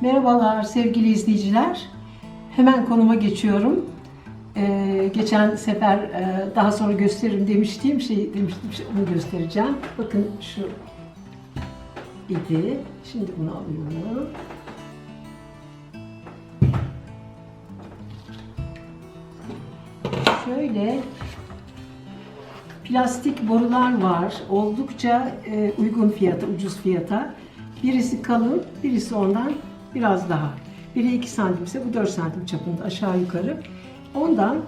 Merhabalar sevgili izleyiciler. Hemen konuma geçiyorum. Ee, geçen sefer e, daha sonra gösteririm demiştiğim şey demiştim şey, onu göstereceğim. Bakın şu idi. Şimdi bunu alıyorum. Şöyle plastik borular var. Oldukça e, uygun fiyata, ucuz fiyata. Birisi kalın, birisi ondan biraz daha. Biri 2 santim ise bu 4 santim çapında aşağı yukarı. Ondan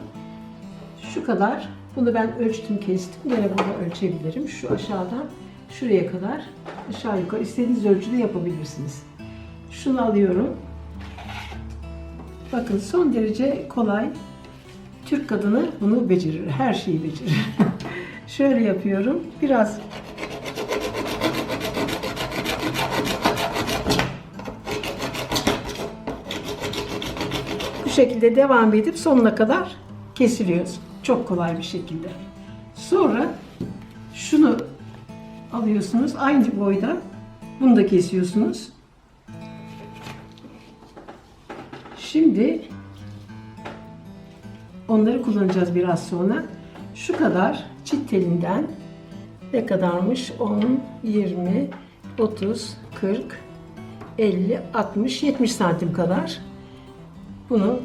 şu kadar. Bunu ben ölçtüm, kestim. Gene burada ölçebilirim. Şu aşağıdan şuraya kadar aşağı yukarı istediğiniz ölçüde yapabilirsiniz. Şunu alıyorum. Bakın son derece kolay. Türk kadını bunu becerir. Her şeyi becerir. Şöyle yapıyorum. Biraz bu şekilde devam edip sonuna kadar kesiliyoruz. Çok kolay bir şekilde. Sonra şunu alıyorsunuz aynı boyda. Bunu da kesiyorsunuz. Şimdi onları kullanacağız biraz sonra. Şu kadar çit telinden ne kadarmış? 10, 20, 30, 40, 50, 60, 70 santim kadar. Bunu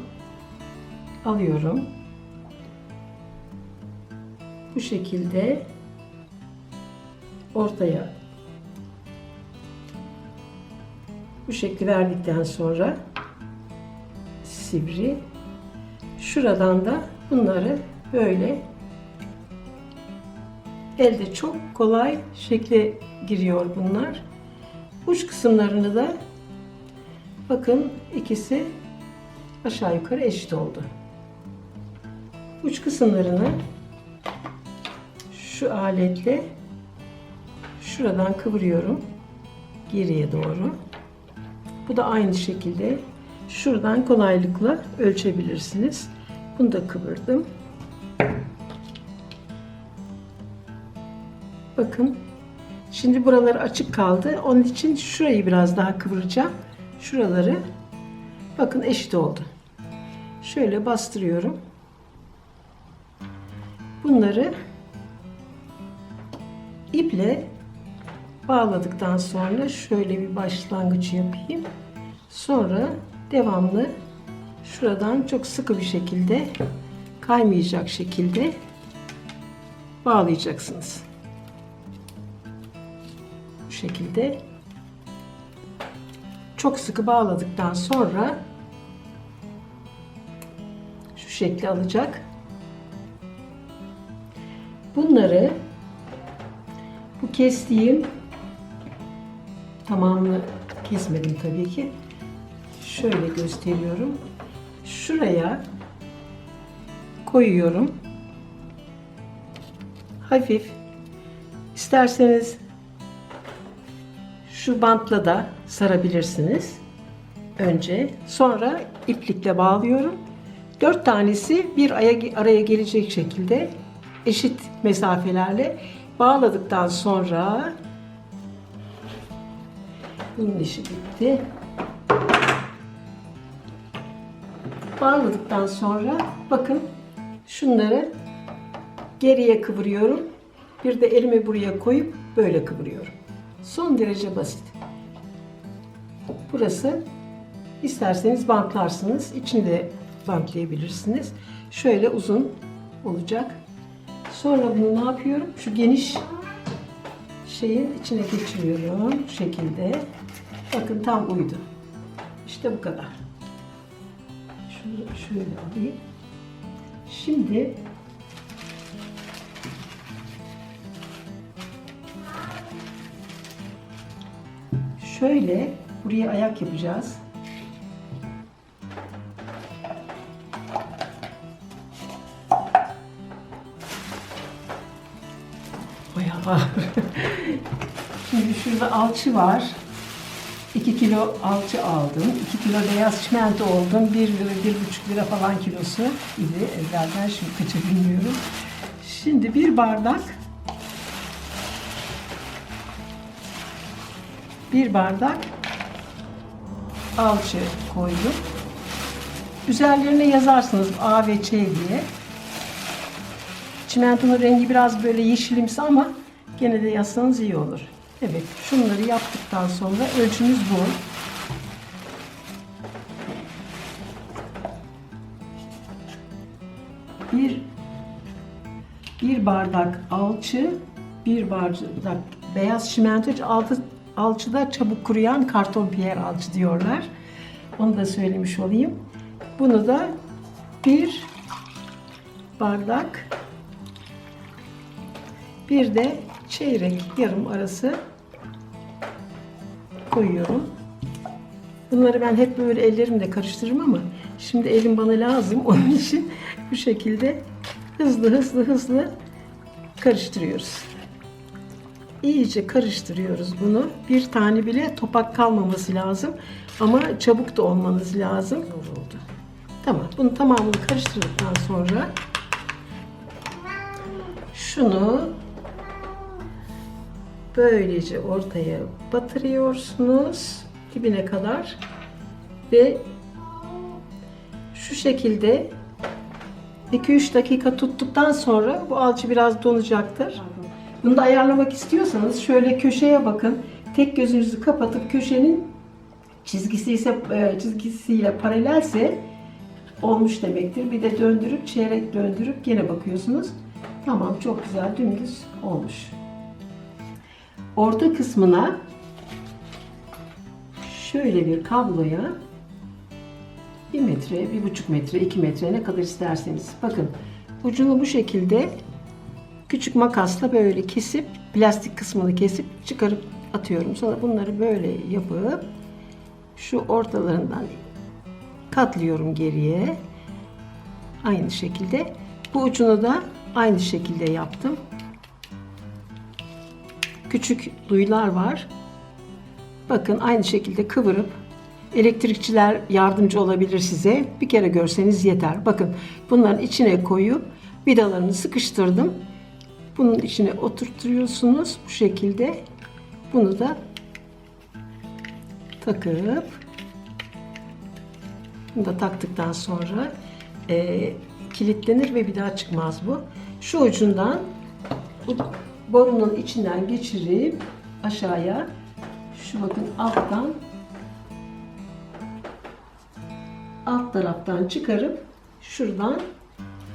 alıyorum. Bu şekilde ortaya bu şekli verdikten sonra sivri şuradan da bunları böyle elde çok kolay şekle giriyor bunlar. Uç kısımlarını da bakın ikisi aşağı yukarı eşit oldu. Uç kısımlarını şu aletle şuradan kıvırıyorum geriye doğru. Bu da aynı şekilde şuradan kolaylıkla ölçebilirsiniz. Bunu da kıvırdım. Bakın. Şimdi buralar açık kaldı. Onun için şurayı biraz daha kıvıracağım. Şuraları bakın eşit oldu. Şöyle bastırıyorum. Bunları iple bağladıktan sonra şöyle bir başlangıç yapayım. Sonra devamlı şuradan çok sıkı bir şekilde kaymayacak şekilde bağlayacaksınız. Bu şekilde çok sıkı bağladıktan sonra şu şekli alacak. Bunları bu kestiğim tamamını kesmedim tabii ki. Şöyle gösteriyorum. Şuraya koyuyorum. Hafif isterseniz şu bantla da sarabilirsiniz. Önce sonra iplikle bağlıyorum. Dört tanesi bir aya, araya gelecek şekilde eşit mesafelerle bağladıktan sonra bunun işi bitti. Bağladıktan sonra bakın şunları geriye kıvırıyorum. Bir de elimi buraya koyup böyle kıvırıyorum. Son derece basit. Burası isterseniz bantlarsınız. İçinde bantlayabilirsiniz. Şöyle uzun olacak. Sonra bunu ne yapıyorum? Şu geniş şeyin içine geçiriyorum. Bu şekilde. Bakın tam uydu. İşte bu kadar. Şunu şöyle alayım. Şimdi şöyle buraya ayak yapacağız. Şimdi şurada alçı var. 2 kilo alçı aldım. 2 kilo beyaz çimento oldum. 1 lira, 1,5 lira falan kilosu idi evvelden. Şimdi kaça bilmiyorum. Şimdi bir bardak bir bardak alçı koydum. Üzerlerine yazarsınız A ve Ç diye. Çimentonun rengi biraz böyle yeşilimsi ama gene de yazsanız iyi olur. Evet, şunları yaptıktan sonra ölçümüz bu. Bir bir bardak alçı, bir bardak beyaz çimento, altı alçıda çabuk kuruyan karton piyer alçı diyorlar. Onu da söylemiş olayım. Bunu da bir bardak bir de çeyrek yarım arası koyuyorum. Bunları ben hep böyle ellerimle karıştırırım ama şimdi elim bana lazım. Onun için bu şekilde hızlı hızlı hızlı karıştırıyoruz. İyice karıştırıyoruz bunu. Bir tane bile topak kalmaması lazım. Ama çabuk da olmanız lazım. Oldu. Tamam. Bunu tamamını karıştırdıktan sonra şunu böylece ortaya batırıyorsunuz dibine kadar ve şu şekilde 2-3 dakika tuttuktan sonra bu alçı biraz donacaktır. Bunu da ayarlamak istiyorsanız şöyle köşeye bakın. Tek gözünüzü kapatıp köşenin çizgisi ise e, çizgisiyle paralelse olmuş demektir. Bir de döndürüp çeyrek döndürüp gene bakıyorsunuz. Tamam çok güzel dümdüz olmuş. Orta kısmına şöyle bir kabloya 1 metre, bir buçuk metre, 2 metre ne kadar isterseniz. Bakın ucunu bu şekilde küçük makasla böyle kesip plastik kısmını kesip çıkarıp atıyorum. Sonra bunları böyle yapıp şu ortalarından katlıyorum geriye. Aynı şekilde. Bu ucunu da aynı şekilde yaptım. Küçük duyular var. Bakın aynı şekilde kıvırıp elektrikçiler yardımcı olabilir size. Bir kere görseniz yeter. Bakın bunların içine koyup vidalarını sıkıştırdım. Bunun içine oturtuyorsunuz bu şekilde. Bunu da takıp bunu da taktıktan sonra e, kilitlenir ve bir daha çıkmaz bu. Şu ucundan bu borunun içinden geçirip aşağıya şu bakın alttan alt taraftan çıkarıp şuradan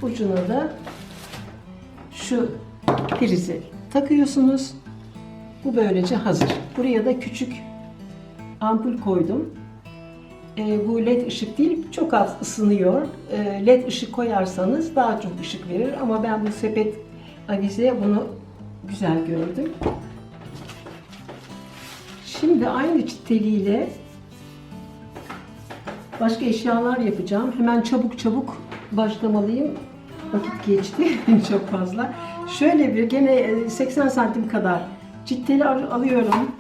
ucuna da şu prizi takıyorsunuz. Bu böylece hazır. Buraya da küçük ampul koydum. E, bu led ışık değil, çok az ısınıyor. E, led ışık koyarsanız daha çok ışık verir ama ben bu sepet avize bunu güzel gördüm. Şimdi aynı teliyle başka eşyalar yapacağım. Hemen çabuk çabuk başlamalıyım. Vakit geçti çok fazla. Şöyle bir gene e, 80 santim kadar citteli al- alıyorum.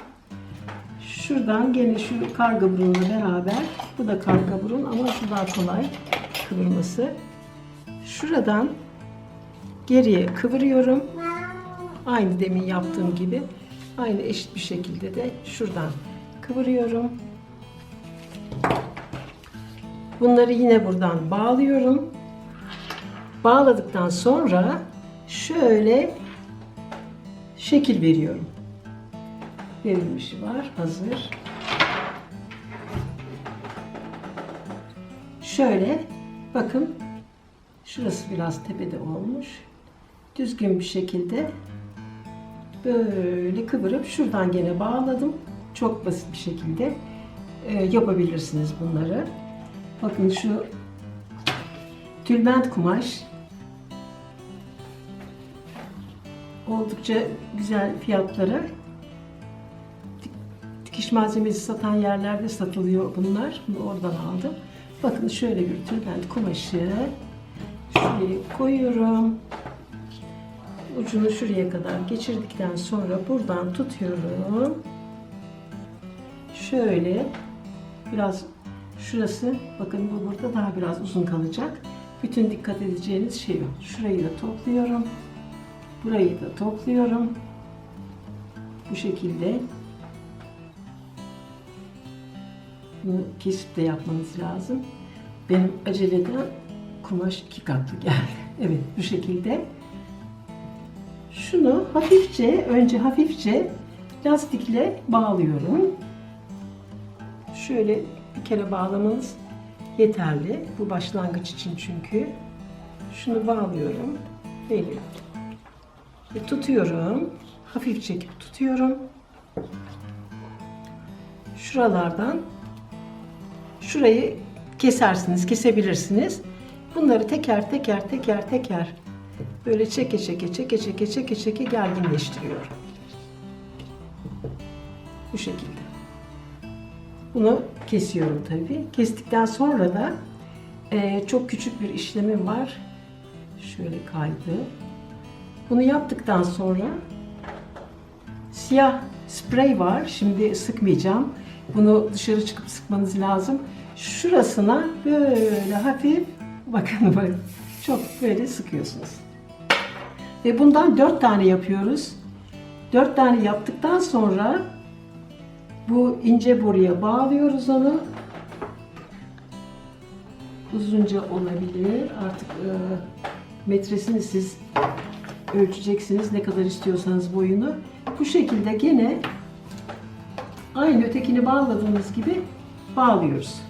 Şuradan gene şu karga burunla beraber. Bu da karga burun ama şu daha kolay kıvırması. Şuradan geriye kıvırıyorum. Aynı demin yaptığım gibi. Aynı eşit bir şekilde de şuradan kıvırıyorum. Bunları yine buradan bağlıyorum. Bağladıktan sonra şöyle şekil veriyorum. Verilmişi var. Hazır. Şöyle bakın şurası biraz tepede olmuş. Düzgün bir şekilde böyle kıvırıp şuradan gene bağladım. Çok basit bir şekilde e, yapabilirsiniz bunları. Bakın şu tülbent kumaş oldukça güzel fiyatlara dikiş malzemesi satan yerlerde satılıyor bunlar. Bunu oradan aldım. Bakın şöyle bir tülbent kumaşı şuraya koyuyorum. Ucunu şuraya kadar geçirdikten sonra buradan tutuyorum. Şöyle biraz şurası bakın bu burada daha biraz uzun kalacak. Bütün dikkat edeceğiniz şey o. Şurayı da topluyorum. Burayı da topluyorum. Bu şekilde Bunu kesip de yapmanız lazım. Benim aceleden kumaş iki katlı geldi. Evet bu şekilde. Şunu hafifçe, önce hafifçe lastikle bağlıyorum. Şöyle bir kere bağlamanız yeterli. Bu başlangıç için çünkü. Şunu bağlıyorum. Böyle. Ve tutuyorum. Hafif çekip tutuyorum. Şuralardan şurayı kesersiniz, kesebilirsiniz. Bunları teker teker teker teker böyle çeke çeke çeke çeke çeke çeke gerginleştiriyorum. Bu şekilde. Bunu kesiyorum tabii. Kestikten sonra da eee, çok küçük bir işlemim var. Şöyle kaydı. Bunu yaptıktan sonra siyah sprey var. Şimdi sıkmayacağım. Bunu dışarı çıkıp sıkmanız lazım. Şurasına böyle hafif bakın böyle çok böyle sıkıyorsunuz. Ve bundan dört tane yapıyoruz. Dört tane yaptıktan sonra bu ince boruya bağlıyoruz onu. Uzunca olabilir. Artık e, metresini siz ölçeceksiniz ne kadar istiyorsanız boyunu. Bu şekilde gene aynı ötekini bağladığımız gibi bağlıyoruz.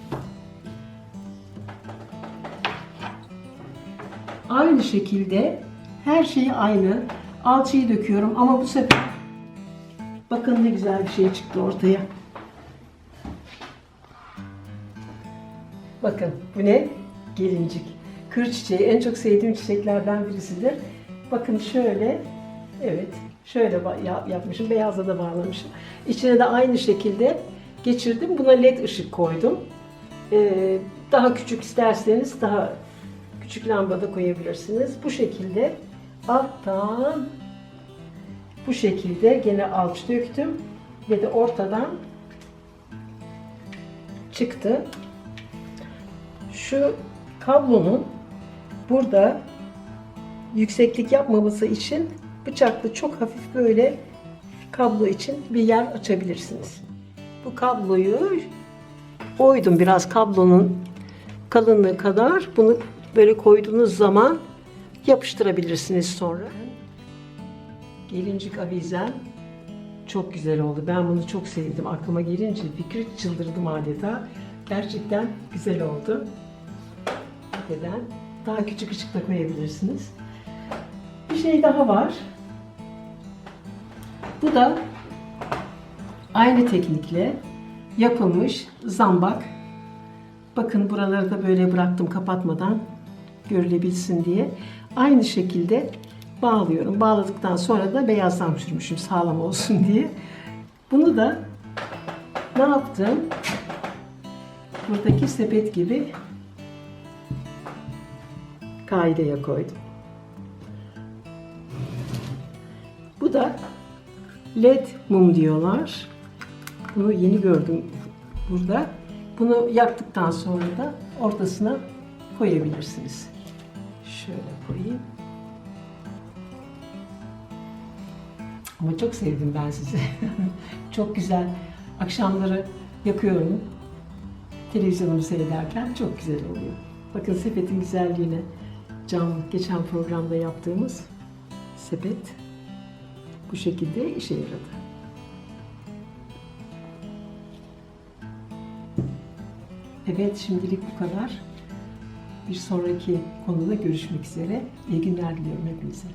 Aynı şekilde her şeyi aynı. Alçıyı döküyorum ama bu sefer bakın ne güzel bir şey çıktı ortaya. Bakın bu ne? Gelincik. Kır çiçeği en çok sevdiğim çiçeklerden birisidir. Bakın şöyle, evet şöyle yapmışım, beyazla da bağlamışım. İçine de aynı şekilde geçirdim. Buna led ışık koydum. Ee, daha küçük isterseniz daha küçük lambada koyabilirsiniz. Bu şekilde alttan bu şekilde gene alç döktüm ve de ortadan çıktı. Şu kablonun burada yükseklik yapmaması için bıçakla çok hafif böyle kablo için bir yer açabilirsiniz. Bu kabloyu oydum biraz kablonun kalınlığı kadar. Bunu böyle koyduğunuz zaman yapıştırabilirsiniz sonra. Gelincik avizem çok güzel oldu. Ben bunu çok sevdim. Aklıma gelince fikri çıldırdım adeta. Gerçekten güzel oldu. Hakikaten. Daha küçük ışık da koyabilirsiniz. Bir şey daha var. Bu da aynı teknikle yapılmış zambak. Bakın buraları da böyle bıraktım kapatmadan görülebilsin diye. Aynı şekilde bağlıyorum. Bağladıktan sonra da beyazdan sürmüşüm sağlam olsun diye. Bunu da ne yaptım? Buradaki sepet gibi kaideye koydum. Bu da led mum diyorlar. Bunu yeni gördüm burada. Bunu yaktıktan sonra da ortasına koyabilirsiniz. Şöyle koyayım. Ama çok sevdim ben sizi. çok güzel. Akşamları yakıyorum. Televizyonumu seyrederken çok güzel oluyor. Bakın sepetin güzelliğine. Cam geçen programda yaptığımız sepet bu şekilde işe yaradı. Evet şimdilik bu kadar. Bir sonraki konuda görüşmek üzere. İyi günler diliyorum hepinize.